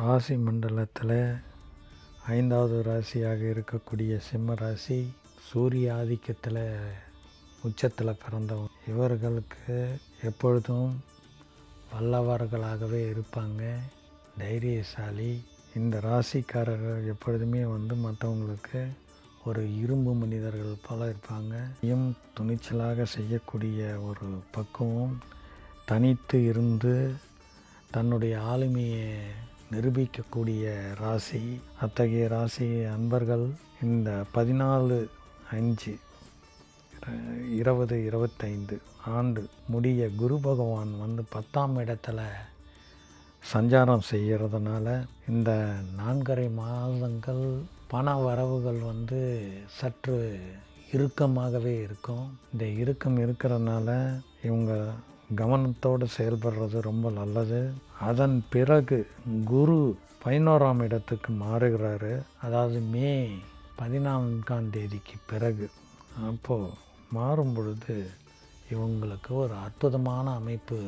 ராசி மண்டலத்தில் ஐந்தாவது ராசியாக இருக்கக்கூடிய சிம்ம ராசி சூரிய ஆதிக்கத்தில் உச்சத்தில் பிறந்தவங்க. இவர்களுக்கு எப்பொழுதும் வல்லவர்களாகவே இருப்பாங்க. தைரியசாலி. இந்த ராசிக்காரர்கள் எப்பொழுதுமே வந்து மற்றவங்களுக்கு ஒரு இரும்பு மனிதர்கள் போல இருப்பாங்க. இயும் துணிச்சலாக செய்யக்கூடிய ஒரு பக்குவம் தனித்து இருந்து தன்னுடைய ஆளுமையை நிரூபிக்கக்கூடிய ராசி அத்தகைய ராசி அன்பர்கள் இந்த பதினாலு அஞ்சு இருபது இருபத்தைந்து ஆண்டு முடிய குரு பகவான் வந்து பத்தாம் இடத்துல சஞ்சாரம் செய்கிறதுனால இந்த நான்கரை மாதங்கள் பண வரவுகள் வந்து சற்று இறுக்கமாகவே இருக்கும். இந்த இறுக்கம் இருக்கிறதுனால இவங்க கவனத்தோடு செயல்படுறது ரொம்ப நல்லது. அதன் பிறகு குரு பதினோராம் இடத்துக்கு மாறுகிறாரு. அதாவது மே பதினான்காம் தேதிக்கு பிறகு. அப்போது மாறும் பொழுது இவங்களுக்கு ஒரு அற்புதமான அமைப்பு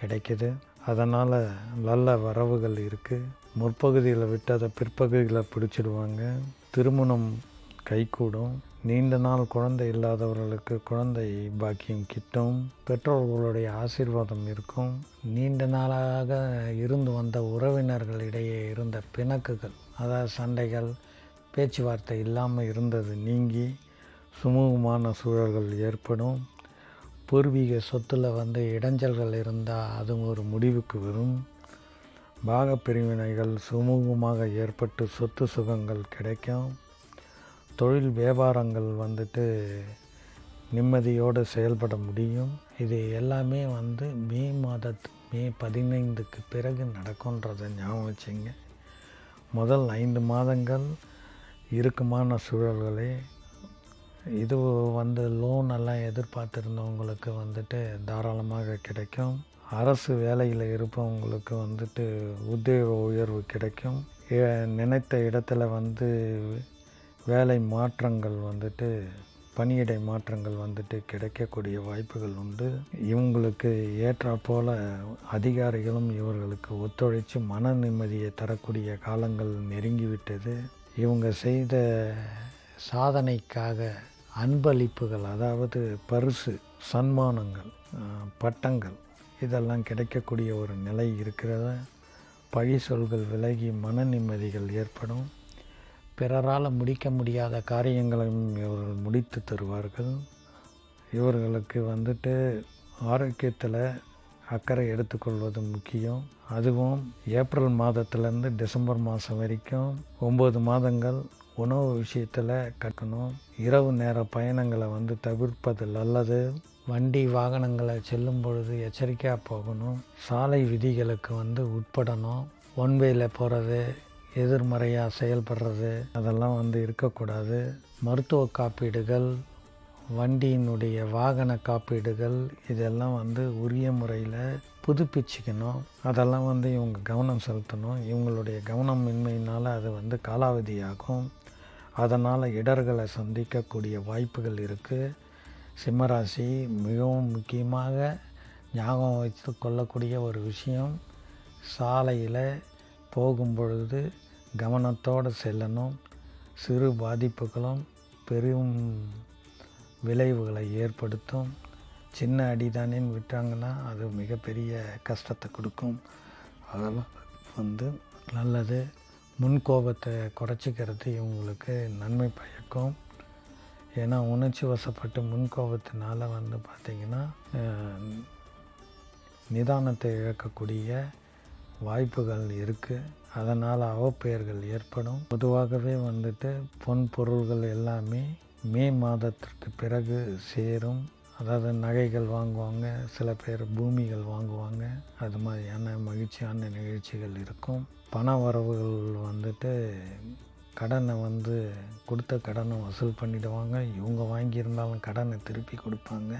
கிடைக்குது. அதனால் நல்ல வரவுகள் இருக்குது முற்பகுதியில் விட்டதை பிற்பகுதியில் பிடிச்சிடுவாங்க. திருமணம் கைகூடும். நீண்ட நாள் குழந்தை இல்லாதவர்களுக்கு குழந்தை பாக்கியம் கிட்டும் பெற்றோர்களுடைய ஆசீர்வாதம் இருக்கும். நீண்ட நாளாக இருந்து வந்த உறவினர்களிடையே இருந்த பிணக்குகள் அதாவது சண்டைகள் பேச்சுவார்த்தை இல்லாமல் இருந்தது நீங்கி சுமூகமான சூழல்கள் ஏற்படும். பூர்வீக சொத்தில் வந்து இடைஞ்சல்கள் இருந்தால் அது ஒரு முடிவுக்கு வரும். பாகப்பிரிவினைகள் சுமூகமாக ஏற்பட்டு சொத்து சுகங்கள் கிடைக்கும். தொழில் வியாபாரங்கள் வந்துட்டு நிம்மதியோடு செயல்பட முடியும். இது எல்லாமே வந்து மே மாதத்து மே பதினைந்துக்கு பிறகு நடக்குன்றதை ஞாபகம் வச்சுங்க. முதல் ஐந்து மாதங்கள் இறுக்கமான சூழல்களே. இது வந்து லோன் எல்லாம் எதிர்பார்த்துருந்தவங்களுக்கு வந்துட்டு தாராளமாக கிடைக்கும். அரசு வேலையில் இருப்பவங்களுக்கு வந்துட்டு உத்தியோக உயர்வு கிடைக்கும். நினைத்த இடத்துல வந்து வேலை மாற்றங்கள் வந்துட்டு பணியிடை மாற்றங்கள் வந்துட்டு கிடைக்கக்கூடிய வாய்ப்புகள் உண்டு. இவங்களுக்கு ஏற்றா அதிகாரிகளும் இவர்களுக்கு ஒத்துழைச்சு மன நிம்மதியை தரக்கூடிய காலங்கள் நெருங்கிவிட்டது. இவங்க செய்த சாதனைக்காக அன்பளிப்புகள் அதாவது பரிசு சன்மானங்கள் பட்டங்கள் இதெல்லாம் கிடைக்கக்கூடிய ஒரு நிலை இருக்கிறத. பழி சொல்கள் விலகி மன நிம்மதிகள் ஏற்படும். பிறரால் முடிக்க முடியாத காரியங்களையும் இவர்கள் முடித்து தருவார்கள். இவர்களுக்கு வந்துட்டு ஆரோக்கியத்தில் அக்கறை எடுத்துக்கொள்வது முக்கியம். அதுவும் ஏப்ரல் மாதத்துலேருந்து டிசம்பர் மாதம் வரைக்கும் ஒம்பது மாதங்கள் உணவு விஷயத்தில் கட்டணும் இரவு நேர பயணங்களை வந்து தவிர்ப்பது நல்லது. வண்டி வாகனங்களை செல்லும் பொழுது எச்சரிக்கையாக போகணும். சாலை விதிகளுக்கு வந்து உட்படணும். ஒன்வேயில் போகிறது எதிர்மறையாக செயல்படுறது அதெல்லாம் வந்து இருக்கக்கூடாது. மருத்துவ காப்பீடுகள் வண்டியினுடைய வாகன காப்பீடுகள் இதெல்லாம் வந்து உரிய முறையில் புதுப்பிச்சுக்கணும். அதெல்லாம் வந்து இவங்க கவனம் செலுத்தணும். இவங்களுடைய கவனமின்மையினால் அது வந்து காலாவதியாகும். அதனால் இடர்களை சந்திக்கக்கூடிய வாய்ப்புகள் இருக்குது சிம்மராசி மிகவும் முக்கியமாக ஞாபகம் வைத்து கொள்ளக்கூடிய ஒரு விஷயம் சாலையில் போகும்பொழுது கவனத்தோடு செல்லணும். சிறு பாதிப்புகளும் பெரும் விளைவுகளை ஏற்படுத்தும். சின்ன அடிதானேன்னு விட்டாங்கன்னா அது மிகப்பெரிய கஷ்டத்தை கொடுக்கும். அதெல்லாம் வந்து நல்லது. முன்கோபத்தை குறைச்சிக்கிறது இவங்களுக்கு நன்மை பயக்கும். ஏன்னா உணர்ச்சி வசப்பட்டு முன்கோபத்தினால வந்து பார்த்திங்கன்னா நிதானத்தை இழக்கக்கூடிய வாய்ப்புகள் இருக்குது அதனால் அவப்பெயர்கள் ஏற்படும். பொதுவாகவே வந்துட்டு பொன் பொருள்கள் எல்லாமே மே மாதத்திற்கு பிறகு சேரும். அதாவது நகைகள் வாங்குவாங்க. சில பேர் பூமிகள் வாங்குவாங்க. அது மாதிரியான மகிழ்ச்சியான நிகழ்ச்சிகள் இருக்கும். பண வரவுகள் வந்துட்டு கடனை வந்து கொடுத்த கடனை வசூல் பண்ணிவிடுவாங்க இவங்க வாங்கியிருந்தாலும் கடனை திருப்பி கொடுப்பாங்க.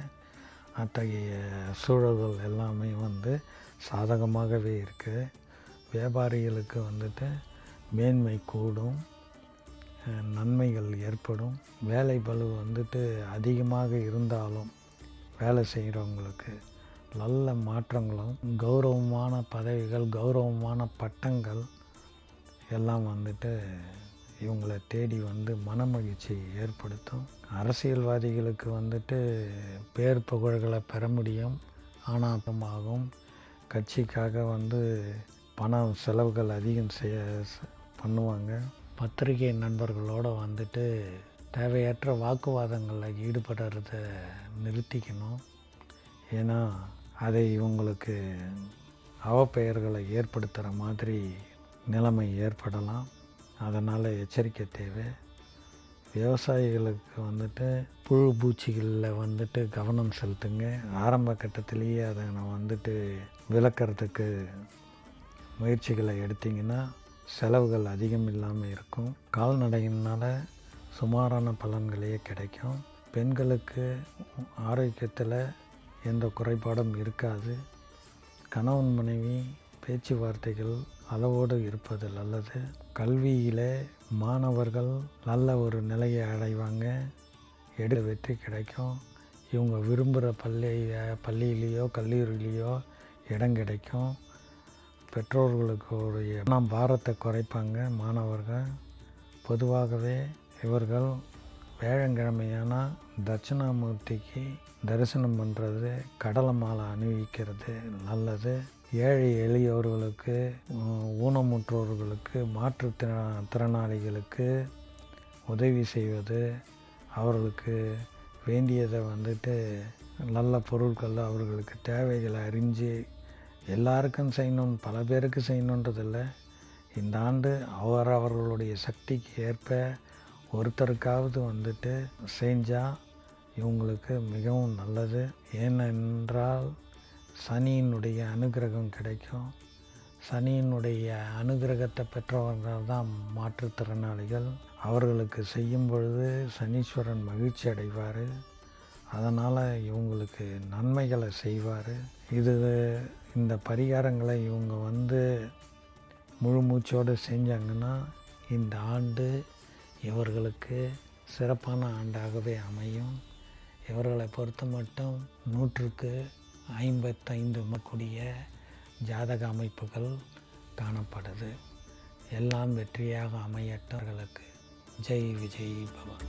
அத்தகைய சூழல்கள் எல்லாமே வந்து சாதகமாகவே இருக்குது வியாபாரிகளுக்கு வந்துட்டு மேன்மை கூடும் நன்மைகள் ஏற்படும். வேலை பளு வந்துட்டு அதிகமாக இருந்தாலும் வேலை செய்கிறவங்களுக்கு நல்ல மாற்றங்களும் கௌரவமான பதவிகள் கௌரவமான பட்டங்கள் எல்லாம் வந்துட்டு இவங்களை தேடி வந்து மனமகிழ்ச்சி ஏற்படுத்தும். அரசியல்வாதிகளுக்கு வந்துட்டு பேர் புகழ்களை பெற முடியும் ஆனால் கட்சிக்காக வந்து பணம் செலவுகள் அதிகம் செய்ய பண்ணுவாங்க. பத்திரிகை நண்பர்களோடு வந்துட்டு தேவையற்ற வாக்குவாதங்களில் ஈடுபடுறத நிறுத்திக்கணும். ஏன்னா அதை இவங்களுக்கு அவப்பெயர்களை ஏற்படுத்துகிற மாதிரி நிலைமை ஏற்படலாம். அதனால் எச்சரிக்கை தேவை. விவசாயிகளுக்கு வந்துட்டு புழு பூச்சிகளில் வந்துட்டு கவனம் செலுத்துங்க. ஆரம்ப கட்டத்திலேயே அதை நான் வந்துட்டு விளக்கிறதுக்கு முயற்சிகளை எடுத்திங்கன்னா செலவுகள் அதிகம் இல்லாமல் இருக்கும். கால்நடையினால் சுமாரான பலன்களையே கிடைக்கும். பெண்களுக்கு ஆரோக்கியத்தில் எந்த குறைபாடும் இருக்காது. கணவன் மனைவி பேச்சுவார்த்தைகள் அளவோடு இருப்பது நல்லது கல்வியில் மாணவர்கள் நல்ல ஒரு நிலையை அடைவாங்க எடு வெற்றி கிடைக்கும். இவங்க விரும்புகிற பள்ளி பள்ளியிலேயோ கல்லூரியிலேயோ இடம் கிடைக்கும். பெற்றோர்களுக்கு ஒரு பாரத்தை குறைப்பாங்க மாணவர்கள். பொதுவாகவே இவர்கள் வேழங்கிழமையானா தட்சிணாமூர்த்திக்கு தரிசனம் பண்ணுறது கடலை மாலை அணிவிக்கிறது நல்லது. ஏழை எளியவர்களுக்கு ஊனமுற்றோர்களுக்கு மாற்றுத்திறனா திறனாளிகளுக்கு உதவி செய்வது அவர்களுக்கு வேண்டியதை வந்துட்டு நல்ல பொருட்கள் அவர்களுக்கு தேவைகளை அறிஞ்சு எல்லாருக்கும் செய்யணும் பல பேருக்கு செய்யணுன்றதில்லை. இந்த ஆண்டு அவர் அவர்களுடைய சக்திக்கு ஏற்ப ஒருத்தருக்காவது வந்துட்டு செஞ்சால் இவங்களுக்கு மிகவும் நல்லது. ஏனென்றால் சனியினுடைய அனுகிரகம் கிடைக்கும். சனியினுடைய அனுகிரகத்தை பெற்றவர்கள் தான் மாற்றுத்திறனாளிகள். அவர்களுக்கு செய்யும் பொழுது சனீஸ்வரன் மகிழ்ச்சி அடைவார். அதனால் இவங்களுக்கு நன்மைகளை செய்வார். இது இந்த பரிகாரங்களை இவங்க வந்து முழு மூச்சோடு செஞ்சாங்கன்னா இந்த ஆண்டு இவர்களுக்கு சிறப்பான ஆண்டாகவே அமையும். இவர்களை பொறுத்த மட்டும் நூற்றுக்கு ஐம்பத்தைந்து கூடிய ஜாதக அமைப்புகள் காணப்படுது. எல்லாம் வெற்றியாக அமையட்டவர்களுக்கு ஜெய் விஜய் பவன்.